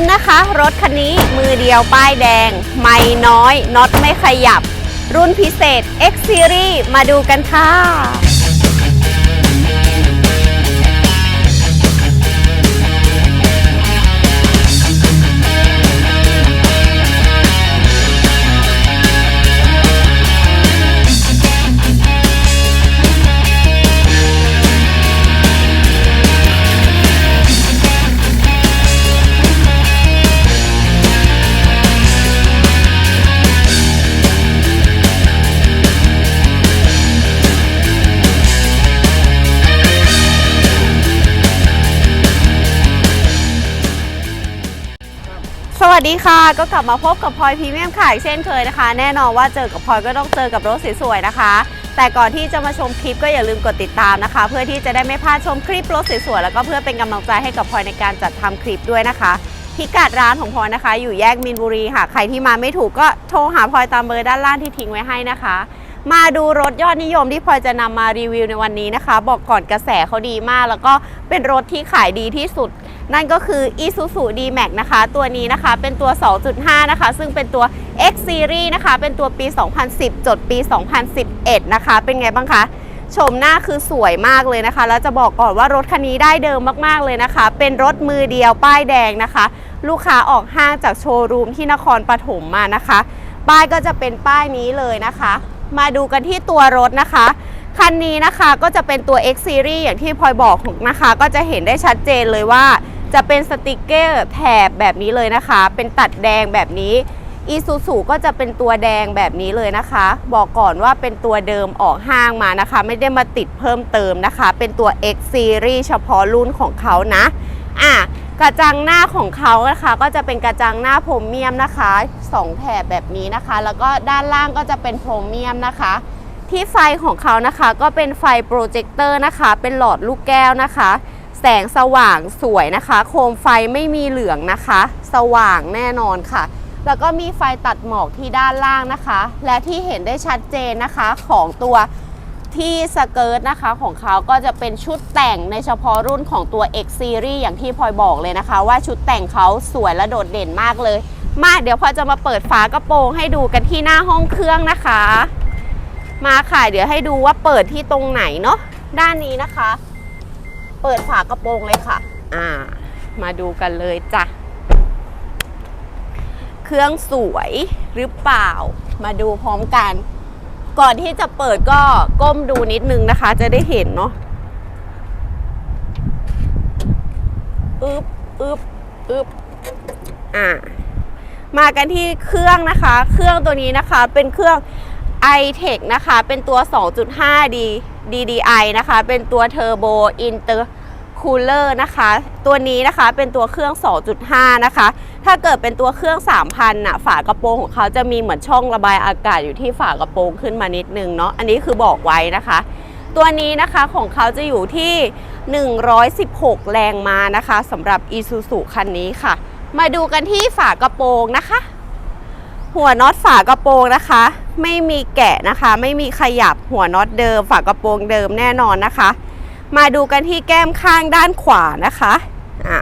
ำนะคะ รถคันนี้มือเดียวป้ายแดง ไม่น้อยน็อตไม่ขยับ รุ่นพิเศษ X Series มาดูกันค่ะ วัสดีค่ะ ก็กลับมาพบกับพลอยพรีเมียมขายเช่นเคยนะคะ แน่นอนว่าเจอกับพลอยก็ต้องเจอกับรถสวยๆนะคะ แต่ก่อนที่จะมาชมคลิปก็อย่าลืมกดติดตามนะคะ เพื่อที่จะได้ไม่พลาดชมคลิปรถสวยๆแล้วก็เพื่อเป็นกำลังใจให้กับพลอยในการจัดทำคลิปด้วยนะคะ พิกัดร้านของพลอยนะคะ อยู่แยกมินบุรีค่ะ ใครที่มาไม่ถูกก็โทรหาพลอยตามเบอร์ด้านล่างที่ทิ้งไว้ให้นะคะ มาดูรถยอดนิยมที่พลอยจะนำมารีวิวในวันนี้นะคะ บอกก่อนกระแสเขาดีมาก แล้วก็เป็นรถที่ขายดีที่สุด นั่นก็คือ Isuzu D-Max นะคะ ตัวนี้นะคะเป็นตัว 2.5 นะคะ ซึ่งเป็นตัว X Series นะคะ เป็นตัวปี 2010 จดปี 2011 นะคะ เป็นไงบ้างคะชมหน้าคือสวยมากเลยนะคะ แล้วจะบอกก่อนว่ารถคันนี้ได้เดิมมากๆเลยนะคะ เป็นรถมือเดียวป้ายแดงนะคะ ลูกค้าออกห้างจากโชว์รูมที่นครปฐมมานะคะ ป้ายก็จะเป็นป้ายนี้เลยนะคะ มาดูกันที่ตัวรถนะคะ คันนี้นะคะก็จะเป็นตัว X Series อย่างที่พลอยบอกนะคะ ก็จะเห็นได้ชัดเจนเลยว่า จะเป็นสติกเกอร์แถบแบบนี้เลยนะคะ เป็นตัดแดงแบบนี้อีซูซูก็จะเป็นตัวแดงแบบนี้เลยนะคะ บอกก่อนว่าเป็นตัวเดิมออกห้างมานะคะ ไม่ได้มาติดเพิ่มเติมนะคะ เป็นตัว X Series เฉพาะรุ่นของเขานะ อะ กระจังหน้าของเขานะคะ ก็จะเป็นกระจังหน้าโพรเมียมนะคะสองแถบแบบนี้นะคะ แล้วก็ด้านล่างก็จะเป็นโพรเมียมนะคะ ที่ไฟของเขานะคะก็เป็นไฟโปรเจคเตอร์นะคะ เป็นหลอดลูกแก้วนะคะ แสงสว่างสวยนะคะ โคมไฟไม่มีเหลืองนะคะ สว่างแน่นอนค่ะ แล้วก็มีไฟตัดหมอกที่ด้านล่างนะคะ และที่เห็นได้ชัดเจนนะคะของตัว ที่สเกิร์ตนะคะของเขาก็จะเป็นชุดแต่งในเฉพาะรุ่นของตัว X Series อย่างที่พลอยบอกเลยนะคะ ว่าชุดแต่งเขาสวยและโดดเด่นมากเลย มาเดี๋ยวพลอยจะมาเปิดฝากระโปรงให้ดูกันที่หน้าห้องเครื่องนะคะ มาค่ะเดี๋ยวให้ดูว่าเปิดที่ตรงไหนเนาะด้านนี้นะคะ เปิดฝากระโปรงเลยค่ะ อ่า มาดูกันเลยจ้ะเครื่องสวยหรือเปล่า มาดูพร้อมกัน ก่อนที่จะเปิดก็ก้มดูนิดนึงนะคะ จะได้เห็นเนาะอึบอึบอึบอ่ามากันที่เครื่องนะคะ เครื่องตัวนี้นะคะเป็นเครื่อง i-Tech นะคะ เป็นตัว 2.5D DDI นะคะ เป็นตัว Turbo Intercooler นะคะ ตัวนี้นะคะเป็นตัวเครื่อง 2.5 นะคะ ถ้าเกิดเป็นตัวเครื่อง 3,000น่ะฝากระโปรงของเขาจะมีเหมือนช่องระบายอากาศอยู่ที่ฝากระโปรงขึ้นมานิดนึงเนาะอันนี้คือบอกไว้นะคะ ตัวนี้นะคะของเขาจะอยู่ที่ 116 แรงม้านะคะสำหรับ Isuzu คันนี้ค่ะ มาดูกันที่ฝากระโปรงนะคะ หัวน็อตฝากระโปรงนะคะ ไม่มีแกะนะคะ ไม่มีขยับหัวน็อตเดิม ฝากระโปรงเดิมแน่นอนนะคะ มาดูกันที่แก้มข้างด้านขวานะคะอะ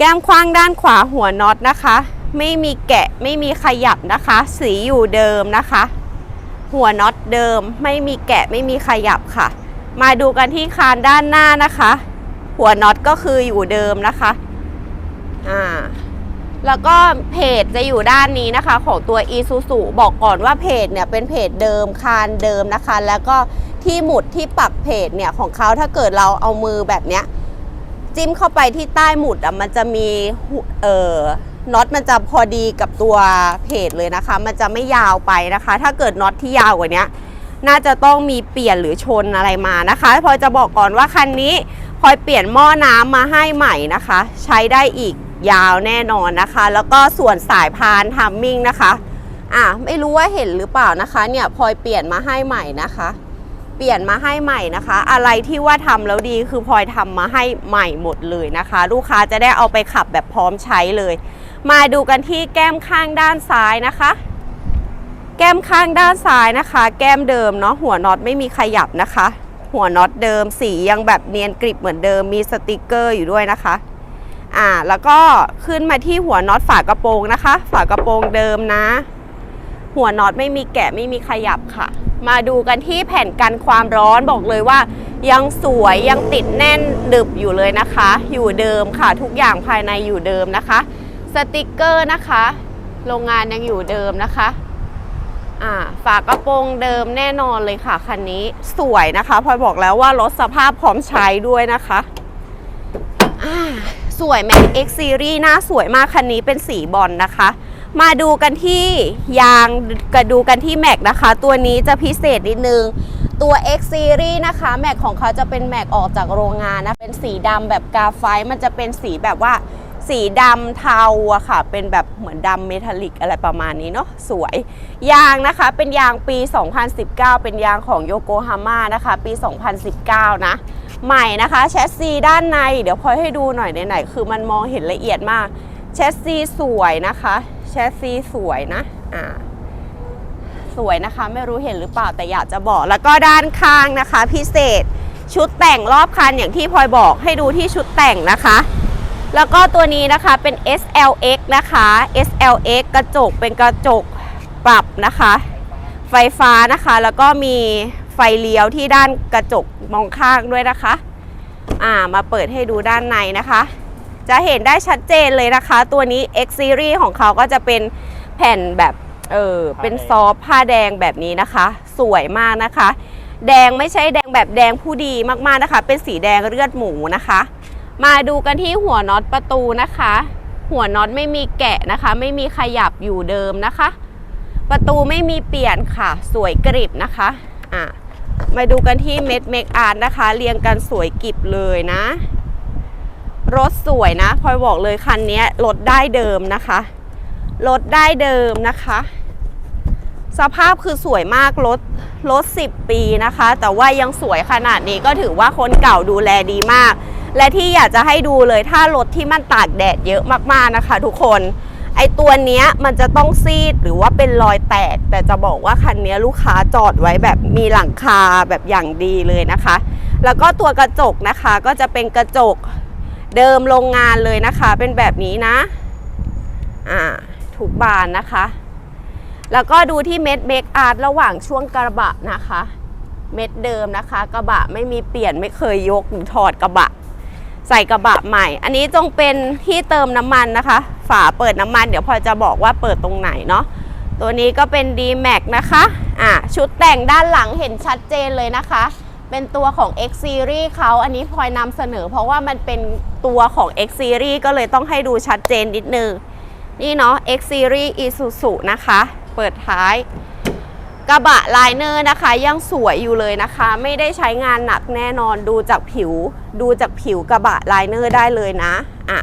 แก้มข้างด้านขวาหัวน็อตนะคะ ไม่มีแกะไม่มีขยับนะคะ สีอยู่เดิมนะคะ หัวน็อตเดิม ไม่มีแกะไม่มีขยับค่ะ มาดูกันที่คานด้านหน้านะคะ หัวน็อตก็คืออยู่เดิมนะคะอ่าแล้วก็เพจจะอยู่ด้านนี้นะคะ ของตัว Isuzu บอกก่อนว่าเพจเนี่ยเป็นเพจเดิมคานเดิมนะคะ แล้วก็ที่หมุดที่ปักเพจเนี่ยของเขาถ้าเกิดเราเอามือแบบเนี้ย จิ้มเข้าไปที่ใต้หมุดอะมันจะมีเอ่อน็อตมันจะพอดีกับตัวเพจเลยนะคะ มันจะไม่ยาวไปนะคะ ถ้าเกิดน็อตที่ยาวกว่านี้น่าจะต้องมีเปลี่ยนหรือชนอะไรมานะคะพลอยจะบอกก่อนว่าคันนี้พลอยเปลี่ยนหม้อน้ำมาให้ใหม่นะคะ ใช้ได้อีกยาวแน่นอนนะคะ แล้วก็ส่วนสายพานทัมมิ่งนะคะ อะไม่รู้ว่าเห็นหรือเปล่านะคะ เนี่ยพลอยเปลี่ยนมาให้ใหม่นะคะ เปลี่ยนมาให้ใหม่นะคะ อะไรที่ว่าทำแล้วดีคือพลอยทำมาให้ใหม่หมดเลยนะคะ ลูกค้าจะได้เอาไปขับแบบพร้อมใช้เลย มาดูกันที่แก้มข้างด้านซ้ายนะคะ แก้มข้างด้านซ้ายนะคะ แก้มเดิมเนาะหัวน็อตไม่มีขยับนะคะ หัวน็อตเดิมสียังแบบเนียนกริบเหมือนเดิมมีสติกเกอร์อยู่ด้วยนะคะอ่าแล้วก็ขึ้นมาที่หัวน็อตฝากระโปรงนะคะ ฝากระโปรงเดิมนะ หัวน็อตไม่มีแกะไม่มีขยับค่ะ มาดูกันที่แผ่นกันความร้อนบอกเลยว่า ยังสวยยังติดแน่นดึบอยู่เลยนะคะ อยู่เดิมค่ะทุกอย่างภายในอยู่เดิมนะคะ สติกเกอร์นะคะ โรงงานยังอยู่เดิมนะคะอ่าฝากระโปรงเดิมแน่นอนเลยค่ะคันนี้สวยนะคะพลอยบอกแล้วว่ารถสภาพพร้อมใช้ด้วยนะคะอ่าสวยแม็ก X Series หน้าสวยมากคันนี้เป็นสีบอลนะคะ มาดูกันที่ยางกระดูกันที่แม็กนะคะ ตัวนี้จะพิเศษนิดนึง ตัว X Series นะคะแม็กของเขาจะเป็นแม็กออกจากโรงงานนะ เป็นสีดำแบบกาไฟมันจะเป็นสีแบบว่าสีดำเทาอะค่ะ เป็นแบบเหมือนดำเมทัลลิกอะไรประมาณนี้เนาะสวย ยางนะคะเป็นยางปี 2019 เป็นยางของโยโกฮาม่านะคะ ปี 2019 นะ ใหม่นะคะแชสซีด้านใน เดี๋ยวพลอยให้ดูหน่อยไหนๆคือมันมองเห็นละเอียดมาก แชสซีสวยนะคะแชสซีสวยนะอ่าสวยนะคะ ไม่รู้เห็นหรือเปล่าแต่อยากจะบอก แล้วก็ด้านข้างนะคะ พิเศษชุดแต่งรอบคันอย่างที่พลอยบอกให้ดูที่ชุดแต่งนะคะ แล้วก็ตัวนี้นะคะเป็น SLX นะคะ SLX กระจกเป็นกระจกปรับนะคะ ไฟฟ้านะคะ แล้วก็มีไฟเลี้ยวที่ด้านกระจกมองข้างด้วยนะคะ อ่ามาเปิดให้ดูด้านในนะคะ จะเห็นได้ชัดเจนเลยนะคะ ตัวนี้ X Series ของเขาก็จะเป็นแผ่นแบบเออเป็นซอฟต์ผ้าแดงแบบนี้นะคะ สวยมากนะคะ แดงไม่ใช่แดงแบบแดงผู้ดีมากๆนะคะ เป็นสีแดงเลือดหมูนะคะ มาดูกันที่หัวน็อตประตูนะคะ หัวน็อตไม่มีแกะนะคะ ไม่มีขยับอยู่เดิมนะคะ ประตูไม่มีเปลี่ยนค่ะ สวยกริบนะคะอะมาดูกันที่เม็ดเมคอาร์ตนะคะ เรียงกันสวยกริบเลยนะ รถสวยนะพลอยบอกเลยคันนี้รถได้เดิมนะคะรถได้เดิมนะคะ สภาพคือสวยมากรถรถ10 ปีนะคะ แต่ว่ายังสวยขนาดนี้ก็ถือว่าคนเก่าดูแลดีมาก และที่อยากจะให้ดูเลยถ้ารถที่มันตากแดดเยอะมากๆนะคะ ทุกคนไอตัวเนี้ยมันจะต้องซีดหรือว่าเป็นรอยแตก แต่จะบอกว่าคันนี้ลูกค้าจอดไว้แบบมีหลังคาแบบอย่างดีเลยนะคะ แล้วก็ตัวกระจกนะคะก็จะเป็นกระจก เดิมโรงงานเลยนะคะ เป็นแบบนี้นะอ่าทุกบานนะคะ แล้วก็ดูที่เม็ดเบรกอาร์ตระหว่างช่วงกระบะนะคะ เม็ดเดิมนะคะ กระบะไม่มีเปลี่ยนไม่เคยยกหรือถอดกระบะ ใส่กระบะใหม่ อันนี้จงเป็นที่เติมน้ำมันนะคะ ฝาเปิดน้ำมัน เดี๋ยวพอจะบอกว่าเปิดตรงไหนเนาะตัวนี้ก็เป็น D Max นะคะอะชุดแต่งด้านหลังเห็นชัดเจนเลยนะคะ เป็นตัวของ X Series เขาอันนี้พลอยนำเสนอ เพราะว่ามันเป็นตัวของ X Series ก็เลยต้องให้ดูชัดเจนนิดนึง นี่เนาะ X Series Isuzu นะคะ เปิดท้ายกระบะไลเนอร์นะคะยังสวยอยู่เลยนะคะ ไม่ได้ใช้งานหนักแน่นอนดูจากผิว ดูจากผิวกระบะไลเนอร์ได้เลยนะอะ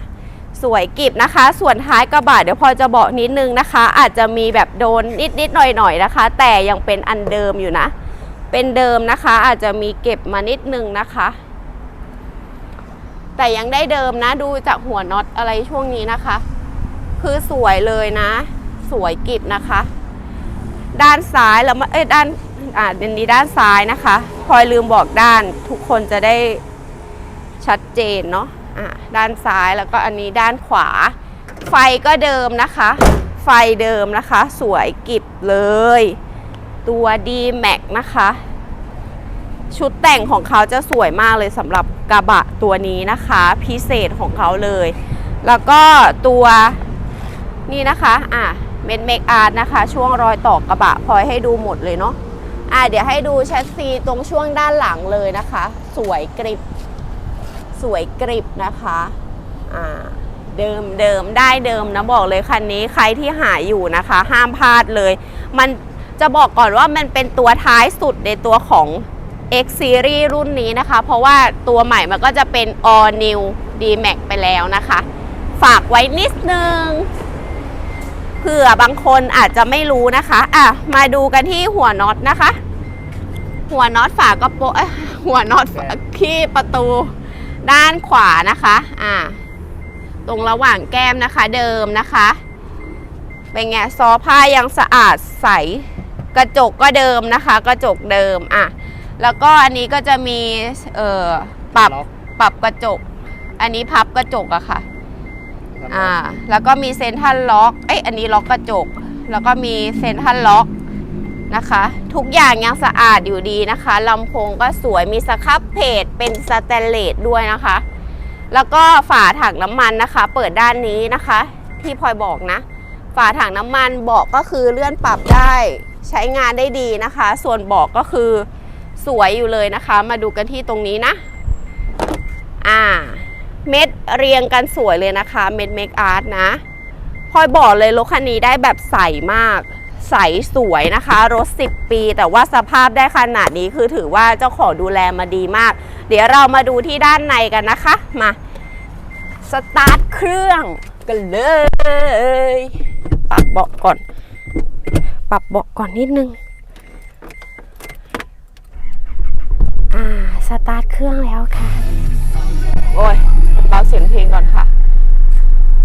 สวยกิบนะคะ ส่วนท้ายกระบะเดี๋ยวพอจะบอกนิดนึงนะคะ อาจจะมีแบบโดนนิดนิดๆหน่อยหน่อยๆนะคะ แต่ยังเป็นอันเดิมอยู่นะ เป็นเดิมนะคะ อาจจะมีเก็บมานิดนึงนะคะ แต่ยังได้เดิมนะดูจากหัวน็อตอะไรช่วงนี้นะคะ คือสวยเลยนะ สวยกิบนะคะ ด้านซ้ายแล้วมาเอ้ยด้านอ่าเดนนี้ด้านซ้ายนะคะพลอยลืมบอกด้านทุกคนจะได้ชัดเจนเนาะอ่าด้านซ้ายแล้วก็อันนี้ด้านขวา ไฟก็เดิมนะคะ ไฟเดิมนะคะ สวยกิบเลย ตัว D Max นะคะ ชุดแต่งของเขาจะสวยมากเลยสำหรับกระบะตัวนี้นะคะ พิเศษของเขาเลย แล้วก็ตัวนี่นะคะอะเม็ดเมคอาร์ตนะคะ ช่วงรอยต่อกระบะพลอยให้ดูหมดเลยเนาะอะเดี๋ยวให้ดูแชสซีตรงช่วงด้านหลังเลยนะคะ สวยกริบ สวยกริบนะคะอ่าเดิมเดิมได้เดิมนะบอกเลยคันนี้ใครที่หาอยู่นะคะ ห้ามพลาดเลย มัน จะบอกก่อนว่ามันเป็นตัวท้ายสุดในตัวของ X Series รุ่นนี้นะคะ เพราะว่าตัวใหม่มันก็จะเป็น All New D Max ไปแล้วนะคะ ฝากไว้นิดนึงเผื่อบางคนอาจจะไม่รู้นะคะอะมาดูกันที่หัวน็อตนะคะ หัวน็อตฝากระโปรงหัวน็อตฝาขี้ประตูด้านขวานะคะอะตรงระหว่างแก้มนะคะเดิมนะคะ เป็นไงซอผ้ายังสะอาดใส กระจกก็เดิมนะคะ กระจกเดิมอะแล้วก็อันนี้ก็จะมีเอ่อปรับล็อกปรับกระจก อันนี้พับกระจกอะค่ะอ่าแล้วก็มีเซนทรัลล็อกเอ้ยอันนี้ล็อกกระจก แล้วก็มีเซนทรัลล็อกนะคะ ทุกอย่างยังสะอาดอยู่ดีนะคะลำโพงก็สวยมีสครับเพจเป็นสแตนเลสด้วยนะคะ แล้วก็ฝาถังน้ำมันนะคะ เปิดด้านนี้นะคะ ที่พลอยบอกนะ ฝาถังน้ำมันเบาะก็คือเลื่อนปรับได้ ใช้งานได้ดีนะคะ ส่วนเบาะก็คือสวยอยู่เลยนะคะ มาดูกันที่ตรงนี้นะ อ่า เม็ดเรียงกันสวยเลยนะคะ เม็ดเมคอาร์ตนะพลอยบอกเลยรถคันนี้ได้แบบใสมาก ใสสวยนะคะ รถ 10 ปี แต่ว่าสภาพได้ขนาดนี้คือถือว่าเจ้าของดูแลมาดีมาก เดี๋ยวเรามาดูที่ด้านในกันนะคะ มา สตาร์ทเครื่องกันเลยปรับเบาะก่อน ปรับเบาะก่อนนิดนึง อ่า สตาร์ทเครื่องแล้วค่ะ โอ้ยเบาเสียงเพลงก่อนค่ะ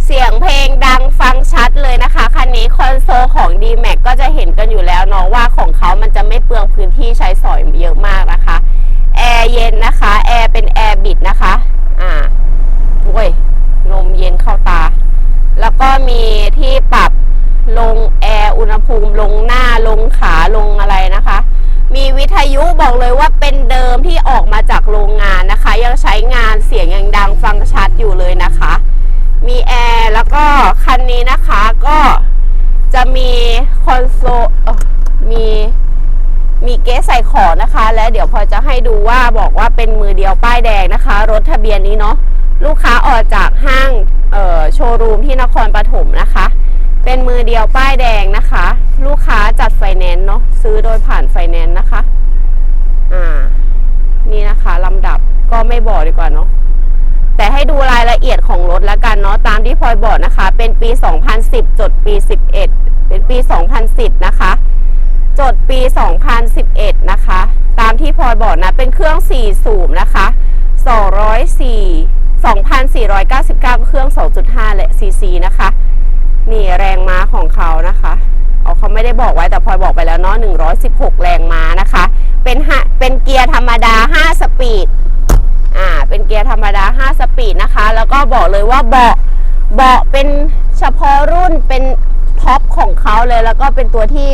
เสียงเพลงดังฟังชัดเลยนะคะ คันนี้คอนโซลของ d m a x ก็จะเห็นกันอยู่แล้วเนาะว่าของเขามันจะไม่เปลืองพื้นที่ใช้สอยเยอะมากนะคะ แอร์เย็นนะคะ แอร์เป็นแอร์บิดนะคะ อ่าโอ้ยลมเย็นเข้าตา แล้วก็มีที่ปรับ ลงแอร์อุณหภูมิลงหน้าลงขาลงอะไรนะคะ มีวิทยุบอกเลยว่าเป็นเดิมที่ออกมาจากโรงงานนะคะ ยังใช้งานเสียงยังดังฟังชัดอยู่เลยนะคะ มีแอร์แล้วก็คันนี้นะคะก็จะมีคอนโซลมีมีเก๊ใส่ของนะคะ และเดี๋ยวพอจะให้ดูว่าบอกว่าเป็นมือเดียวป้ายแดงนะคะ รถทะเบียนนี้เนาะลูกค้าออกจากห้าง ไม่บอกดีกว่าเนาะแต่ให้ดูรายละเอียดของรถแล้วกันเนาะตามที่พลอยบอกนะคะ เป็นปี 2010 จดปี 11 เป็นปี 2010 นะคะ จดปี 2011 นะคะ ตามที่พลอยบอกนะเป็นเครื่อง 4 สูบนะคะ204 2,499 เครื่อง 2.5 และ cc นะคะ นี่แรงม้าของเขานะคะเอาเขาไม่ได้บอกไว้แต่พลอยบอกไปแล้วเนาะ116 แรงม้านะคะ เป็นหเป็นเกียร์ธรรมดา 5 สปีด อ่า เป็นเกียร์ธรรมดา 5 สปีดนะคะ แล้วก็บอก เบาะเบาะเป็นเฉพาะรุ่นเป็นท็อปของเขาเลยแล้วก็เป็นตัวที่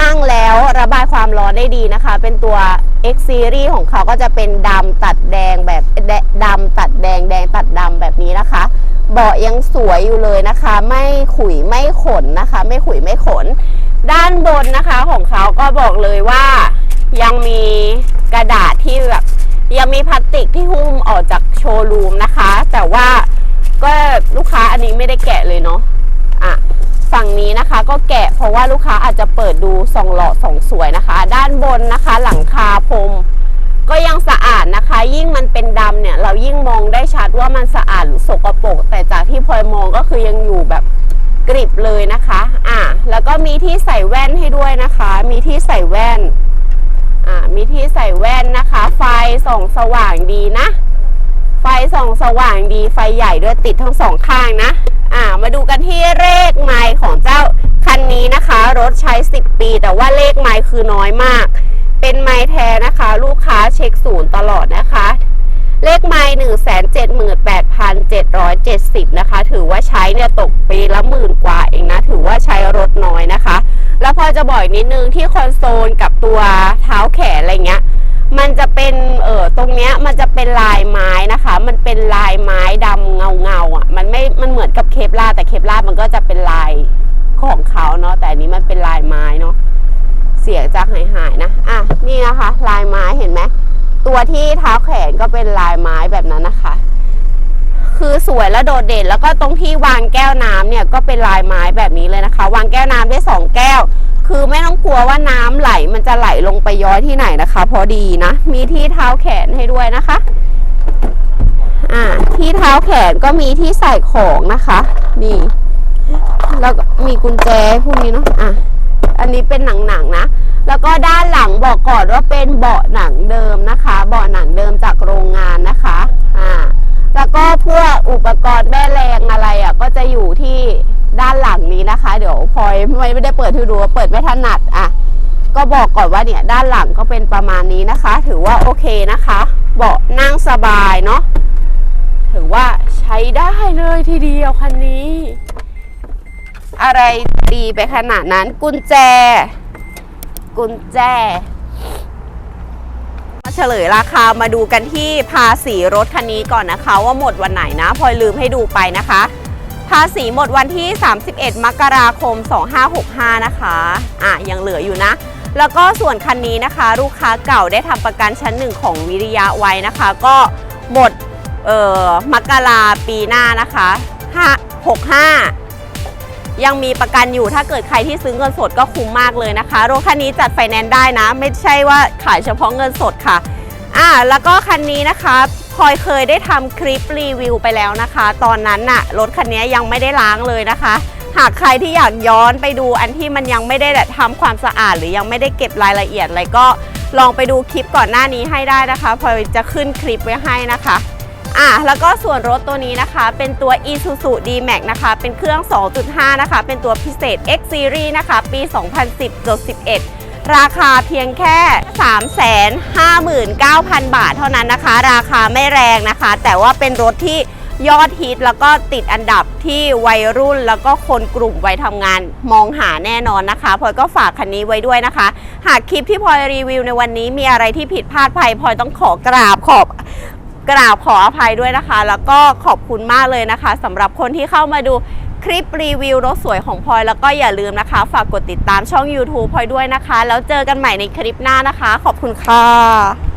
นั่งแล้วระบายความร้อนได้ดีนะคะ เป็นตัว X Series ของเขาก็จะเป็นดำตัดแดงแบบดำตัดแดงแดงตัดดำแบบนี้นะคะ เบาะยังสวยอยู่เลยนะคะ ไม่ขุยไม่ขนนะคะ ไม่ขุยไม่ขน ด้านบนนะคะของเขาก็บอกเลยว่ายังมีกระดาษที่แบบยังมีพลาสติกที่หุ้มออกจากโชว์รูมนะคะ แต่ว่า ไม่ได้แกะเลยเนาะอะฝั่งนี้นะคะก็แกะเพราะว่าลูกค้าอาจจะเปิดดูสองหล่อสองสวยนะคะ ด้านบนนะคะหลังคาพรมก็ยังสะอาดนะคะ ยิ่งมันเป็นดำเนี่ย เรายิ่งมองได้ชัดว่ามันสะอาดหรือสกปรกแต่จากที่พลอยมองก็คือยังอยู่แบบกริบเลยนะคะ อ่าแล้วก็มีที่ใส่แว่นให้ด้วยนะคะ มีที่ใส่แว่น อ่ามีที่ใส่แว่นนะคะ ไฟส่องสว่างดีนะ ส่องสว่างดีไฟใหญ่ด้วยติดทั้งสองข้างนะ อ่า มาดูกันที่เลขไมล์ของเจ้าคันนี้นะคะ รถใช้ 10 ปี แต่ว่าเลขไมล์คือน้อยมาก เป็นไมล์แท้นะคะ ลูกค้าเช็คศูนย์ตลอดนะคะ เลขไมล์หนึ่งแสนเจ็ดหมื่นแปดพันเจ็ดร้อยเจ็ดสิบนะคะ ถือว่าใช้เนี่ยตกปีละหมื่นกว่าเองนะ ถือว่าใช้รถน้อยนะคะ แล้วพอจะบอกอีกนิดนึงที่คอนโซลกับตัวเท้าแขนอะไรเงี้ย มันจะเป็นเออตรงเนี้ยมันจะเป็นลายไม้นะคะ มันเป็นลายไม้ดำเงาเงาอะ มันไม่มันเหมือนกับเคปลาแต่เคปลามันก็จะเป็นลายของเขาเนาะแต่อันนี้มันเป็นลายไม้เนาะเสียงจะหายหายๆนะอะนี่นะคะ ลายไม้เห็นไหมตัวที่เท้าแขนก็เป็นลายไม้แบบนั้นนะคะ คือสวยและโดดเด่นแล้วก็ตรงที่วางแก้วน้ำเนี่ยก็เป็นลายไม้แบบนี้เลยนะคะ วางแก้วน้ำได้สองแก้ว คือไม่ต้องกลัวว่าน้ำไหลมันจะไหลลงไปย้อยที่ไหนนะคะ พอดีนะ มีที่เท้าแขนให้ด้วยนะคะ อ่า ที่เท้าแขนก็มีที่ใส่ของนะคะ นี่ แล้วก็มีกุญแจพวกนี้เนาะ อะ อันนี้เป็นหนังๆนะ แล้วก็ด้านหลังบอกก่อนว่าเป็นเบาะหนังเดิมนะคะ เบาะหนังเดิมจากโรงงานนะคะ อ่า แล้วก็พวกอุปกรณ์แม่แรงอะไรอะก็จะอยู่ที่ ด้านหลังนี้นะคะ เดี๋ยวพลอยไม่ไม่ได้เปิดให้ดูเปิดไม่ถนัดอะก็บอกก่อนว่าเนี่ยด้านหลังก็เป็นประมาณนี้นะคะ ถือว่าโอเคนะคะ เบาะนั่งสบายเนาะถือว่าใช้ได้เลยทีเดียวคันนี้ อะไรดีไปขนาดนั้น กุญแจ กุญแจมาเฉลยราคามาดูกันที่ภาษีรถคันนี้ก่อนนะคะ ว่าหมดวันไหนนะพลอยลืมให้ดูไปนะคะ ภาษีหมดวันที่ 31 มกราคม 2565 นะคะอะยังเหลืออยู่นะ แล้วก็ส่วนคันนี้นะคะ ลูกค้าเก่าได้ทำประกันชั้นหนึ่งของวิริยะไว้นะคะ ก็หมดเอ่อมกราปีหน้านะคะ5 65ยังมีประกันอยู่ถ้าเกิดใครที่ซื้อเงินสดก็คุ้มมากเลยนะคะรถคันนี้จัดไฟแนนซ์ได้นะ ไม่ใช่ว่าขายเฉพาะเงินสดค่ะอ่าแล้วก็คันนี้นะคะ พลอยเคยได้ทำคลิปรีวิวไปแล้วนะคะ ตอนนั้นน่ะรถคันนี้ยังไม่ได้ล้างเลยนะคะ หากใครที่อยากย้อนไปดูอันที่มันยังไม่ได้ทำความสะอาด หรือยังไม่ได้เก็บรายละเอียดอะไรก็ลองไปดูคลิปก่อนหน้านี้ให้ได้นะคะพลอยจะขึ้นคลิปไว้ให้นะคะอะแล้วก็ส่วนรถตัวนี้นะคะ เป็นตัว Isuzu D-Max นะคะ เป็นเครื่อง 2.5 นะคะ เป็นตัวพิเศษ X Series นะคะ ปี 2010-11 ราคาเพียงแค่ 359,000 บาทเท่านั้นนะคะ ราคาไม่แรงนะคะ แต่ว่าเป็นรถที่ยอดฮิตแล้วก็ติดอันดับที่วัยรุ่นแล้วก็คนกลุ่มวัยทำงานมองหาแน่นอนนะคะพลอยก็ฝากคันนี้ไว้ด้วยนะคะ หากคลิปที่พลอยรีวิวในวันนี้มีอะไรที่ผิดพลาดไปพลอยต้องขอกราบขอบกราบขออภัยด้วยนะคะ แล้วก็ขอบคุณมากเลยนะคะสำหรับคนที่เข้ามาดู คลิปรีวิวรถสวยของพลอยแล้วก็อย่าลืมนะคะ ฝากกดติดตามช่อง YouTube พลอยด้วยนะคะ แล้วเจอกันใหม่ในคลิปหน้านะคะ ขอบคุณค่ะ